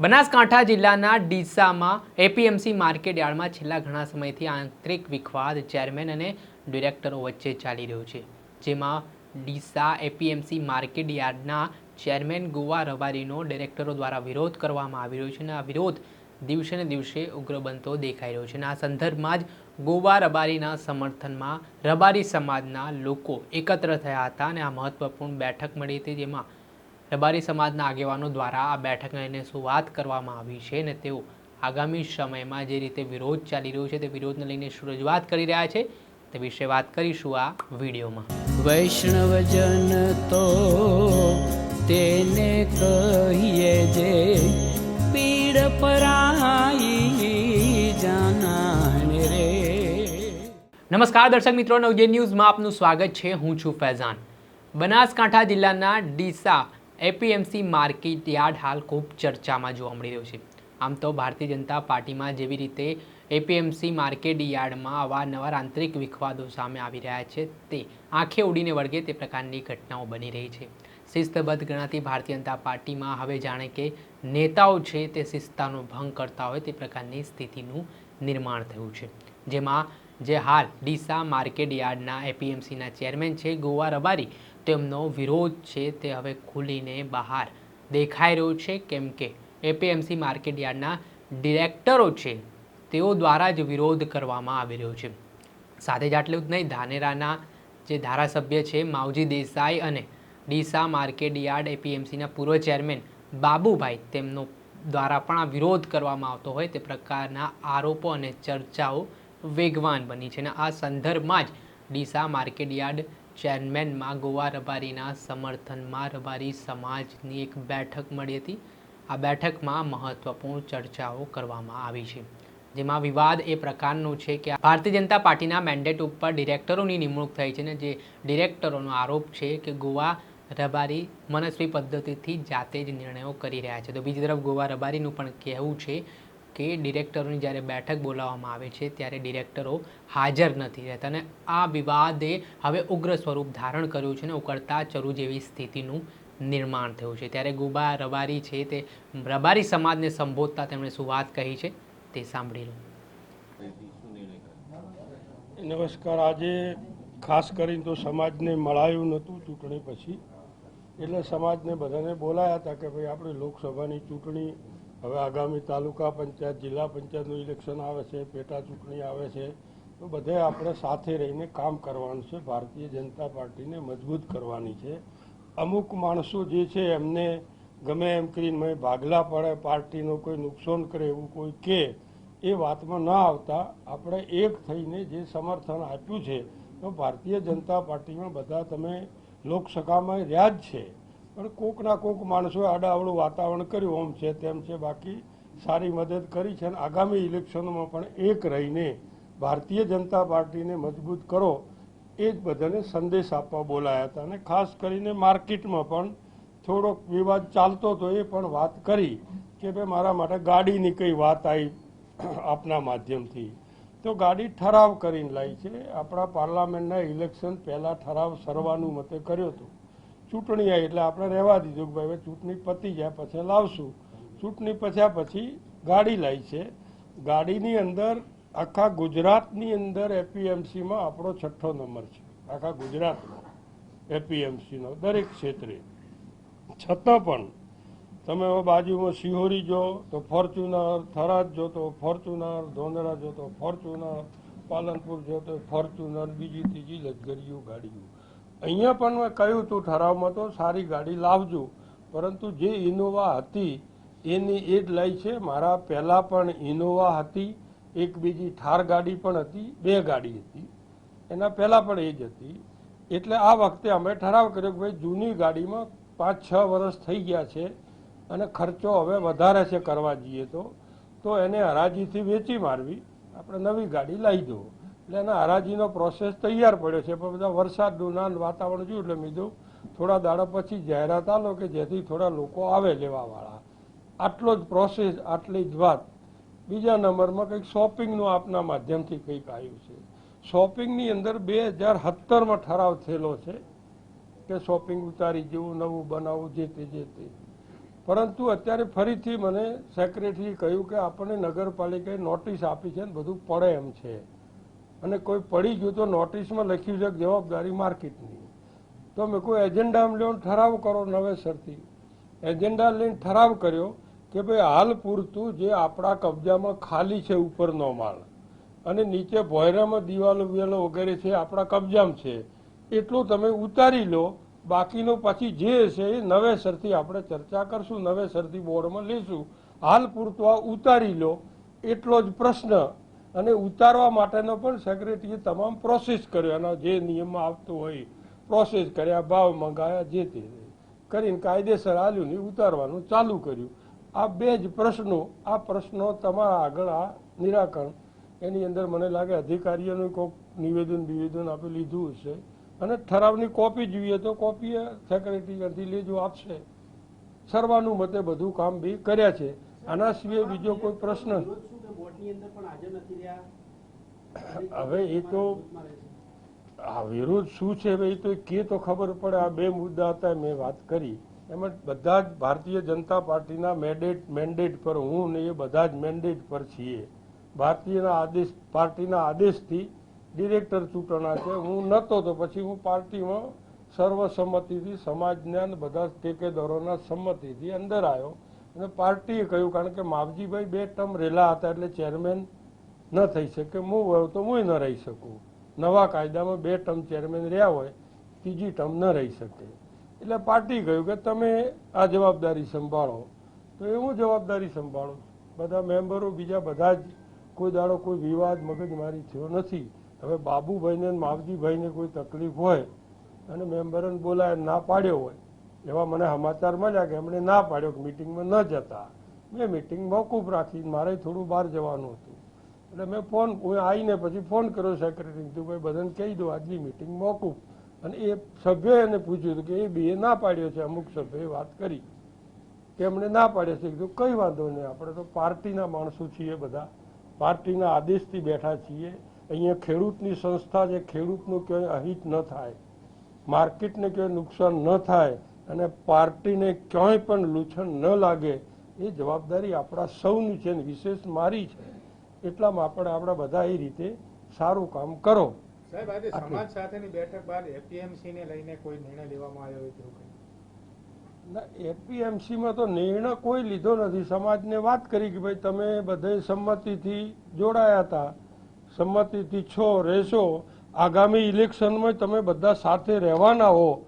બનાસકાંઠા જિલ્લાના ડીસામાં APMC market યાર્ડમાં છેલ્લા ઘણા સમયથી આંતરિક વિખવાદ ચેરમેન અને ડિરેક્ટરો વચ્ચે ચાલી રહ્યો છે, જેમાં ડીસા એપીએમસી માર્કેટ યાર્ડના ચેરમેન ગોવા રબારીનો ડિરેક્ટરો દ્વારા વિરોધ કરવામાં આવી રહ્યો છે અને આ વિરોધ દિવસે ને દિવસે ઉગ્ર બનતો દેખાઈ રહ્યો છે. અને આ સંદર્ભમાં જ ગોવા રબારીના સમર્થનમાં રબારી સમાજના લોકો એકત્ર થયા હતા અને આ મહત્વપૂર્ણ બેઠક મળી હતી, જેમાં રબારી સમાજના આગેવાનો દ્વારા આ બેઠક લઈને શું વાત કરવામાં આવી છે અને તેઓ આગામી સમયમાં જે રીતે વિરોધ ચાલી રહ્યો છે તે વિરોધને લઈને શું રજૂઆત કરી રહ્યા છે તે વિશે વાત કરીશું આ વિડીયોમાં. વૈષ્ણવજન તો તેને કહીએ જે પીડ પરાઈ જાનાને રે. નમસ્કાર દર્શક મિત્રો નવજે ન્યૂઝમાં આપનું સ્વાગત છે. હું છું ફૈઝાન. બનાસકાંઠા જિલ્લાના ડીસા એપીએમસી માર્કેટ યાર્ડ હાલ ખૂબ ચર્ચામાં જોવા મળી રહ્યું છે. આમ તો ભારતીય જનતા પાર્ટીમાં જેવી રીતે એપીએમસી માર્કેટ યાર્ડમાં અવારનવાર આંતરિક વિખવાદો સામે આવી રહ્યા છે, તે આંખે ઉડીને વળગે તે પ્રકારની ઘટનાઓ બની રહી છે. શિસ્તબદ્ધ ગણાતી ભારતીય જનતા પાર્ટીમાં હવે જાણે કે નેતાઓ છે તે શિસ્તતાનો ભંગ કરતા હોય તે પ્રકારની સ્થિતિનું નિર્માણ થયું છે. જેમાં જે હાલ ડીસા માર્કેટ યાર્ડના એપીએમસીના ચેરમેન છે ગોવા રબારી તેમનો વિરોધ છે તે હવે ખુલીને બહાર દેખાઈ રહ્યો છે, કેમ કે એપીએમસી માર્કેટ યાર્ડના ડિરેક્ટરો છે તેઓ દ્વારા જ વિરોધ કરવામાં આવી રહ્યો છે. સાથે જ આટલું જ નહીં, ધાનેરાના જે ધારાસભ્ય છે માવજી દેસાઈ અને ડીસા માર્કેટ યાર્ડ એપીએમસીના પૂર્વ ચેરમેન બાબુભાઈ તેમનો દ્વારા પણ આ વિરોધ કરવામાં આવતો હોય તે પ્રકારના આરોપો અને ચર્ચાઓ વેગવાન બની છે અને આ સંદર્ભમાં જ ડીસા માર્કેટ યાર્ડ ચેરમેનમાં ગોવા રબારીના સમર્થનમાં રબારી સમાજની એક બેઠક મળી હતી. આ બેઠકમાં મહત્વપૂર્ણ ચર્ચાઓ કરવામાં આવી છે. જેમાં વિવાદ એ પ્રકારનો છે કે ભારતીય જનતા પાર્ટીના મેન્ડેટ ઉપર ડિરેક્ટરોની નિમણૂક થઈ છે ને જે ડિરેક્ટરોનો આરોપ છે કે ગોવા રબારી મનસ્વી પદ્ધતિથી જાતે જ નિર્ણયો કરી રહ્યા છે. તો બીજી તરફ ગોવા રબારીનું પણ કહેવું છે કે ડિરેક્ટરોની જ્યારે બેઠક બોલાવવામાં આવે છે, ત્યારે ડિરેક્ટરો હાજર નથી રહેતા અને આ વિવાદે હવે ઉગ્ર સ્વરૂપ ધારણ કર્યું છે અને ઉકળતા ચરુ જેવી સ્થિતિનું નિર્માણ થયું છે. ત્યારે ગુબા રબારી છે તે રબારી સમાજને સંબોધતા તેમણે શું વાત કહી છે તે સાંભળી લો. નમસ્કાર. આજે ખાસ કરીને તો સમાજને મળાયું નહોતું ચૂંટણી પછી. એટલે સમાજને બધાને બોલાયા હતા કે ભાઈ આપણે લોકસભાની ચૂંટણી હવે આગામી તાલુકા પંચાયત, જિલ્લા પંચાયતનું ઇલેક્શન આવે છે, પેટા ચૂંટણી આવે છે, તો બધે આપણે સાથે રહીને કામ કરવાનું છે. ભારતીય જનતા પાર્ટીને મજબૂત કરવાની છે. અમુક માણસો જે છે એમને ગમે એમ કરીને ભાગલા પડે, પાર્ટીનું કોઈ નુકસાન કરે એવું કોઈ કે, એ વાતમાં ન આવતા. આપણે એક થઈને જે સમર્થન આપ્યું છે, તો ભારતીય જનતા પાર્ટીમાં બધા તમે લોકસભામાં રહ્યા છે. પણ કોકના કોક માણસોએ આડાવડું વાતાવરણ કર્યું, ઓમ છે તેમ છે, બાકી સારી મદદ કરી છે અને આગામી ઇલેક્શનોમાં પણ એક રહીને ભારતીય જનતા પાર્ટીને મજબૂત કરો, એ જ બધાને સંદેશ આપવા બોલાયા હતા અને ખાસ કરીને માર્કેટમાં પણ થોડોક વિવાદ ચાલતો હતો, એ પણ વાત કરી કે ભાઈ મારા માટે ગાડીની કઈ વાત આવી આપના માધ્યમથી. તો ગાડી ઠરાવ કરીને લાવી છે. આપણા પાર્લામેન્ટના ઇલેક્શન પહેલાં ઠરાવ સરવાનું મતે કર્યો હતો. ચૂંટણી આવી એટલે આપણે રહેવા દીધું કે ભાઈ ચૂંટણી પતી જાય પછી લાવશું. ચૂંટણી પછ્યા પછી ગાડી લાવી છે. ગાડીની અંદર આખા ગુજરાતની અંદર એપીએમસીમાં આપણો છઠ્ઠો નંબર છે. આખા ગુજરાતનો એપીએમસીનો દરેક ક્ષેત્રે. છતાં પણ તમે બાજુમાં સિહોરી જો, તો ફોર્ચ્યુનર, થરાદ જો, તો ફોર્ચ્યુનર ધોંધરા જો, તો ફોર્ચ્યુનર, પાલનપુર જો, તો ફોર્ચ્યુનર, બીજી ત્રીજી લક્ઝરીઓ ગાડીઓ. અહીંયા પણ મેં કહ્યું હતું ઠરાવમાં તો સારી ગાડી લાવજો, પરંતુ જે ઇનોવા હતી, એની એ જ લઈ છે. મારા પહેલાં પણ ઇનોવા હતી એક બીજી થાર ગાડી પણ હતી, બે ગાડી હતી. એના પહેલાં પણ એ જ હતી. એટલે આ વખતે અમે ઠરાવ કર્યો કે ભાઈ જૂની ગાડીમાં પાંચ, છ વર્ષ થઈ ગયા છે અને ખર્ચો હવે વધારે છે કરવા જઈએ તો તો એને હરાજીથી વેચી મારવી. આપણે નવી ગાડી લાવી દો એટલે એના હરાજીનો પ્રોસેસ તૈયાર પડ્યો છે. પણ બધા વરસાદનું ના વાતાવરણ જોયું એટલે મીધું થોડા દાડા પછી જાહેરાત આલો કે જેથી થોડા લોકો આવે લેવાવાળા. આટલો જ પ્રોસેસ આટલી જ વાત. બીજા નંબરમાં કંઈક શોપિંગનું આપના માધ્યમથી કંઈક આવ્યું છે. શોપિંગની અંદર બે હજાર સત્તરમાં ઠરાવ થયેલો છે કે શોપિંગ ઉતારી જેવું, નવું બનાવવું, જે તે જે તે. પરંતુ અત્યારે ફરીથી મને સેક્રેટરીએ કહ્યું કે આપણને નગરપાલિકાએ નોટિસ આપી છે ને બધું પડે એમ છે. અને કોઈ પડી ગયું તો નોટિસમાં લખ્યું છે જવાબદારી માર્કેટની. તો મેં કોઈ એજન્ડામાં લઈને ઠરાવ કરો નવેસરથી. એજન્ડા લઈને ઠરાવ કર્યો કે ભાઈ હાલ પૂરતું જે આપણા કબજામાં ખાલી છે ઉપરનો માળ અને નીચે ભોયરામાં દિવાલો વિવાલો વગેરે છે આપણા કબજામાં છે. એટલું તમે ઉતારી લો. બાકીનું પછી જે છે એ નવેસરથી આપણે ચર્ચા કરશું, નવેસરથી બોર્ડમાં લઈશું. હાલ પૂરતું આ ઉતારી લો. એટલો જ પ્રશ્ન અને ઉતારવા માટેનો પણ સેક્રેટરીએ તમામ પ્રોસેસ કર્યો. એના જે નિયમમાં આવતો હોય પ્રોસેસ કર્યા, ભાવ મંગાવ્યા જે તે કરીને કાયદેસર આલ્યું ને ઉતારવાનું ચાલુ કર્યું. આ બે જ પ્રશ્નો, આ પ્રશ્નો તમારા આગળ આ નિરાકરણ. એની અંદર મને લાગે અધિકારીઓનું કોઈક નિવેદન નિવેદન આપી લીધું હશે. અને ઠરાવની કોપી જોઈએ તો કોપી સેક્રેટરી ત્યાંથી લેજો આપશે. સર્વાનુમતે બધું કામ બી કર્યા છે. આના સિવાય બીજો કોઈ પ્રશ્ન? હવે એ તો આ વિરોધ શું છે એ તો કે તો ખબર પડે. આ બે મુદ્દા હતા મેં વાત કરી. એમાં બધા જ ભારતીય જનતા પાર્ટીના મેન્ડેટ મેન્ડેટ પર હું ને એ બધા જ મેન્ડેટ પર છીએ. ભારતીયના આદેશ પાર્ટીના આદેશથી ડિરેક્ટર ચૂંટણા છે. હું નહોતો તો પછી હું પાર્ટીમાં સર્વસંમતિથી સમાજના બધા ટેકેદારોના સંમતિથી અંદર આવ્યો. અને પાર્ટીએ કહ્યું, કારણ કે માવજીભાઈ બે ટર્મ રહેલા હતા એટલે ચેરમેન ન થઈ શકે. હું હોય તો હું ન રહી શકું. નવા કાયદામાં બે ટર્મ ચેરમેન રહ્યા હોય, ત્રીજી ટર્મ ન રહી શકે. એટલે પાર્ટી કહ્યું કે તમે આ જવાબદારી સંભાળો. તો એ હું જવાબદારી સંભાળું બધા મેમ્બરો, બીજા બધા જ, કોઈ દાડો કોઈ વિવાદ મગજમારી થયો નથી. હવે બાબુભાઈને માવજીભાઈને કોઈ તકલીફ હોય અને મેમ્બરોને બોલાય, ના પાડ્યો હોય એવા મને સમાચાર મળ્યા કે એમણે ના પાડ્યો કે મિટિંગમાં ન જતા. મેં મિટિંગ મોકૂફ રાખી, મારે થોડું બહાર જવાનું હતું. એટલે મેં ફોન, હું આવીને પછી ફોન કર્યો સેક્રેટરી તું ભાઈ, બધાને કહી દો, આજની મિટિંગ મોકૂફ. અને એ સભ્યોએ એને પૂછ્યું હતું કે, એ બે ના પાડ્યો છે? અમુક સભ્યોએ વાત કરી કે, એમણે ના પાડ્યો છે. કીધું, કંઈ વાંધો નહીં, આપણે તો પાર્ટીના માણસો છીએ બધા. પાર્ટીના આદેશથી બેઠા છીએ. અહીંયા ખેડૂતની સંસ્થા છે, ખેડૂતનું ક્યાંય અહિત ન થાય. માર્કેટને ક્યાંય નુકસાન ન થાય. અને પાર્ટીને ક્યાંય પણ લૂછણ ન લાગે એ જવાબદારી આપણા સૌની છે ને વિશેષ મારી છે. એટલામાં આપણે આપણા બધા એ રીતે સારું કામ કરો. સાહેબ આજે સમાજ સાથેની બેઠક બાદ એપીએમસી લઈને કોઈ નિર્ણય લેવામાં આવ્યો હોય તેવું કંઈ? એપીએમસીમાં તો નિર્ણય કોઈ લીધો નથી. સમાજને વાત કરી કે ભાઈ તમે બધે સંમતિથી જોડાયા હતા. સંમતિથી છો રહેશો. આગામી ઇલેક્શનમાં તમે બધા સાથે રહેવાના હો.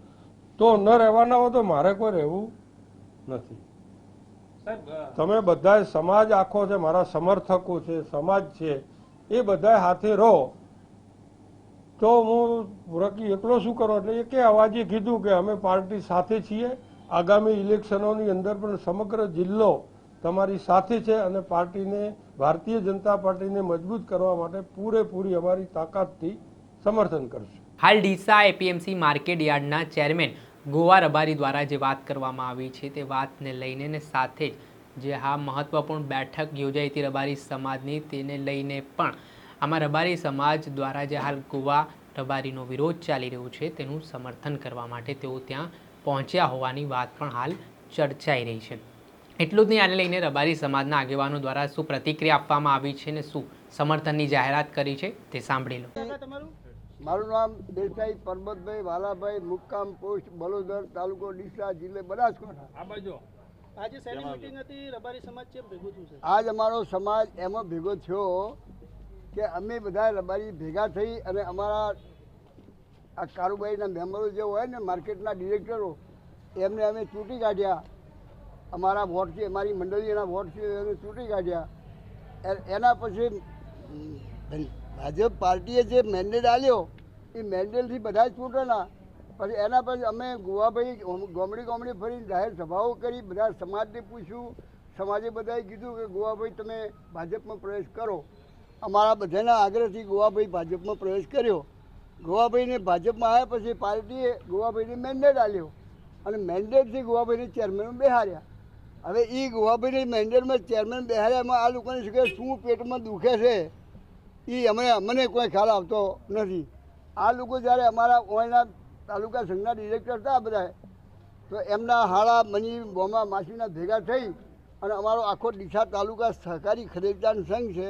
તો ન રહેવાના હો તો મારે કોઈ રહેવું નથી. સાહેબ તમે બધા સમાજ આખો છે મારા સમર્થકો છે સમાજ છે એ બધા હાથે રહો. તો હું પૂરકી એકલો શું કરો? એટલે એકે અવાજે કીધું કે અમે પાર્ટી સાથે છીએ. આગામી ઇલેક્શનોની અંદર પણ સમગ્ર જિલ્લો તમારી સાથે છે અને પાર્ટીને ભારતીય જનતા પાર્ટીને મજબૂત કરવા માટે પૂરેપૂરી અમારી તાકાતથી સમર્થન કરશું. હાલ ડીસા એપીએમસી માર્કેટ યાર્ડના ચેરમેન ગોવા રબારી દ્વારા જે વાત કરવામાં આવી છે તે વાતને લઈને ને સાથે જ હા મહત્ત્વપૂર્ણ બેઠક યોજાઈ હતી રબારી સમાજની તેને લઈને પણ આમાં રબારી સમાજ દ્વારા જે હાલ ગોવા રબારીનો વિરોધ ચાલી રહ્યો છે તેનું સમર્થન કરવા માટે તેઓ ત્યાં પહોંચ્યા હોવાની વાત પણ હાલ ચર્ચાઈ રહી છે. એટલું જ નહીં, આને લઈને રબારી સમાજના આગેવાનો દ્વારા શું પ્રતિક્રિયા આપવામાં આવી છે ને શું સમર્થનની જાહેરાત કરી છે તે સાંભળી લો. મારું નામ દેસાઈ પરબતભાઈ વાલાભાઈ મુક્કામ પોસ્ટ બલોદર તાલુકો ડીસા જિલ્લે બનાસકાંઠા. આજે શેની મીટિંગ હતી રબારી સમાજ છે ભેગું થયું છે? આજ અમારો સમાજ એમાં ભેગો થયો કે અમે બધા રબારી ભેગા થઈ અને અમારા આ કારુબારીના મેમ્બરો જે હોય ને માર્કેટના ડિરેક્ટરો એમને અમે ચૂંટી કાઢ્યા. અમારા વોટથી અમારી મંડળીના વોટથી અમે ચૂંટી કાઢ્યા. એ- એના પછી ભાજપ પાર્ટીએ જે મેન્ડેટ આલ્યો, એ મેન્ડેટથી બધા જ ચૂંટણા. પછી એના પછી અમે ગોવાભાઈ ગોમડી ગોમડી ફરી જાહેર સભાઓ કરી, બધા સમાજને પૂછ્યું. સમાજે બધાએ કીધું કે, ગોવાભાઈ, તમે ભાજપમાં પ્રવેશ કરો. અમારા બધાના આગ્રહથી ગોવાભાઈ ભાજપમાં પ્રવેશ કર્યો. ગોવાભાઈને ભાજપમાં આવ્યા પછી પાર્ટીએ ગોવાભાઈને મેન્ડેટ આલ્યો અને મેન્ડેટથી ગોવાભાઈને ચેરમેન બેહાર્યા. હવે એ ગોવાભાઈને મેન્ડેટમાં ચેરમેન બેહાર્યા એમાં આ લોકોને શું કે, શું પેટમાં દુખે છે? એ અમને અમને કોઈ ખ્યાલ આવતો નથી. આ લોકો જ્યારે અમારા ઓયના તાલુકા સંઘના ડિરેક્ટર હતા બધા તો એમના હાળા મની બોમા માસીના ભેગા થઈ અને અમારો આખો ડીસા તાલુકા સહકારી ખરીદદાર સંઘ છે,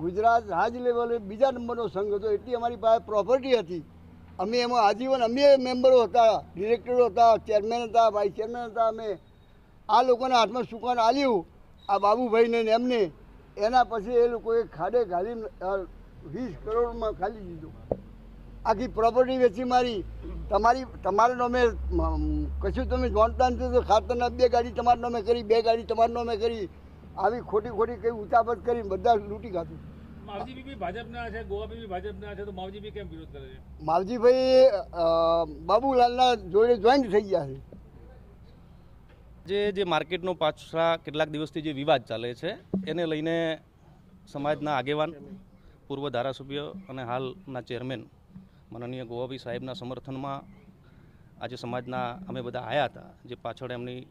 ગુજરાત રાજ લેવલે બીજા નંબરનો સંઘ હતો, એટલી અમારી પાસે પ્રોપર્ટી હતી. અમે એમાં આજીવન, અમે મેમ્બરો હતા ડિરેક્ટરો હતા ચેરમેન હતા વાઇસ ચેરમેન હતા, અમે આ લોકોના હાથમાં સુકાન આલ્યું, આ બાબુભાઈને એમને એના પછી એ લોકોએ ખાડે ઘાલી વીસ કરોડમાં ખાલી દીધું. આખી પ્રોપર્ટી વેચી મારી. તમારી તમારા નામે કશું તમે જાણતા નથી તો ખાતરના બે ગાડી તમારા નામે કરી બે ગાડી તમારા નામે કરી. આવી ખોટી ખોટી કઈ ઉતાપત કરી બધા લૂંટી ખાધું. માવજીભાઈ બાબુલાલના જોડે જોઈન્ટ થઈ ગયા છે. જે જે માર્કેટનો પાછલા કેટલાક દિવસથી જે વિવાદ ચાલે છે, એને લઈને સમાજના આગેવાન, પૂર્વ ધારાસભ્ય અને હાલના ચેરમેન માનનીય ગોવાભાઈ સાહેબના સમર્થનમાં આજે સમાજના અમે બધા આવ્યા હતા, જે પાછળ એમની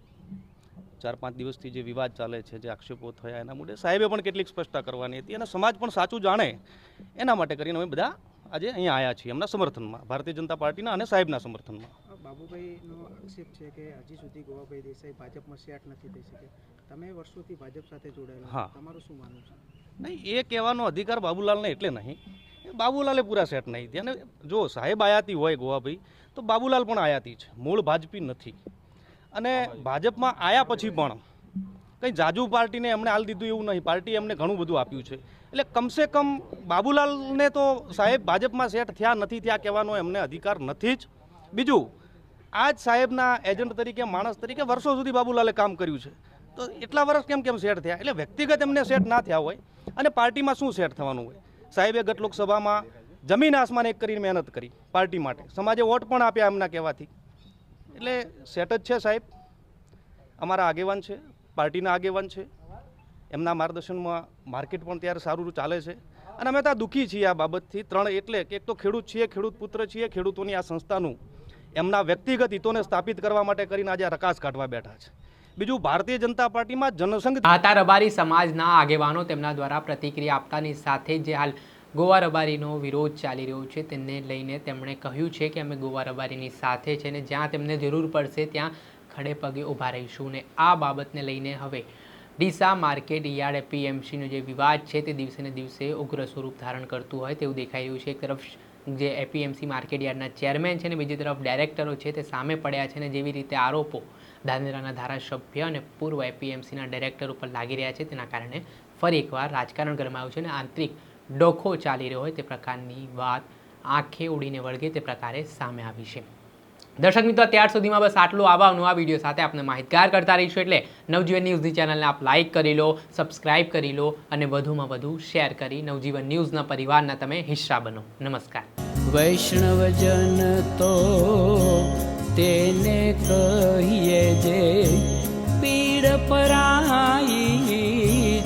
ચાર પાંચ દિવસથી જે વિવાદ ચાલે છે, જે આક્ષેપો થયા એના મુદ્દે સાહેબે પણ કેટલીક સ્પષ્ટતા કરવાની હતી અને સમાજ પણ સાચું જાણે એના માટે કરીને અમે બધા આજે અહીંયા આવ્યા છીએ એમના સમર્થનમાં, ભારતીય જનતા પાર્ટીના અને સાહેબના સમર્થનમાં. બાબુભાઈનો આક્ષેપ છે કે હજી સુધી ગોવાભાઈ દેસાઈ ભાજપમાં સેટ નથી થઈ શકે. તમે વર્ષોથી ભાજપ સાથે જોડાયેલા હા. તમારું શું માનવું છે? નહીં એ કહેવાનો અધિકાર બાબુલાલને એટલે નહીં. બાબુલાલે પૂરા સેટ નહીં તેને અને જો સાહેબ આયાતી હોય ગોવાભાઈ તો બાબુલાલ પણ આયાતી છે. મૂળ ભાજપી નથી. અને ભાજપમાં આયા પછી પણ કંઈ જાજુ પાર્ટીને એમણે હાલ દીધું એવું નહીં. પાર્ટી એમને ઘણું બધું આપ્યું છે. એટલે કમસે કમ બાબુલાલને તો સાહેબ ભાજપમાં સેટ થયા નથી થયા કહેવાનો એમને અધિકાર નથી જ. બીજું આ જ સાહેબના એજન્ટ તરીકે, માણસ તરીકે વર્ષો સુધી બાબુલાલે કામ કર્યું છે. તો એટલા વર્ષ કેમ કેમ સેટ થયા? એટલે વ્યક્તિગત એમને સેટ ના થયા હોય અને પાર્ટીમાં શું સેટ થવાનું હોય? સાહેબે ગત લોકસભામાં જમીન આસમાન એક કરીને મહેનત કરી પાર્ટી માટે. સમાજે વોટ પણ આપ્યા એમના કહેવાથી. એટલે સેટ જ છે સાહેબ. અમારા આગેવાન છે, પાર્ટીના આગેવાન છે. એમના માર્ગદર્શનમાં માર્કેટ પણ ત્યારે સારું ચાલે છે. અને અમે ત્યાં દુઃખી છીએ આ બાબતથી. ત્રણ એટલે કે એક તો ખેડૂત છીએ, ખેડૂત પુત્ર છીએ, ખેડૂતોની આ સંસ્થાનું એમના વ્યક્તિગત હિતોને સ્થાપિત કરવા માટે કરીને આજે રકાસ કાઢવા બેઠા છે. બીજું, ભારતીય જનતા પાર્ટીમાં જનસંઘ આ રબારી સમાજના આગેવાનો તેમના દ્વારા પ્રતિક્રિયા આપતાની સાથે જે હાલ ગોવા રબારીનો વિરોધ ચાલી રહ્યો છે. તેને લઈને તેમણે કહ્યું છે કે અમે ગોવા રબારીની સાથે છે ને જ્યાં તેમને જરૂર પડશે ત્યાં ખડે પગે ઊભા રહીશું ને આ બાબતને લઈને હવે ડીસા માર્કેટ યાર્ડ પીએમસીનો જે વિવાદ છે તે દિવસે ને દિવસે ઉગ્ર સ્વરૂપ ધારણ કરતું હોય તેવું દેખાઈ રહ્યું છે. એક તરફ જે એપીએમસી માર્કેટ યાર્ડના ચેરમેન છે ને, બીજી તરફ ડાયરેક્ટરો છે તે સામે પડ્યા છે ને, જેવી રીતે આરોપો ધાનેરાના ધારાસભ્ય અને પૂર્વ એપીએમસીના ડાયરેક્ટર ઉપર લાગી રહ્યા છે, તેના કારણે ફરી એકવાર રાજકારણ ગરમાયું છે અને આંતરિક ડોખો ચાલી રહ્યો હોય તે પ્રકારની વાત આંખે ઉડીને વળગે તે પ્રકારે સામે આવી છે. દર્શક મિત્રો ત્યાર સુધીમાં બસ આટલું. આવા નવા વીડિયો સાથે આપણે માહિતગાર કરતા રહીશું એટલે નવજીવન ન્યૂઝની ચેનલને આપ લાઇક કરી લો, સબસ્ક્રાઇબ કરી લો અને વધુમાં વધુ શેર કરી નવજીવન ન્યૂઝના પરિવારના તમે હિસ્સા બનો. નમસ્કાર. વૈષ્ણવજન તો તેને કહીએ જે પીડ પરાઈ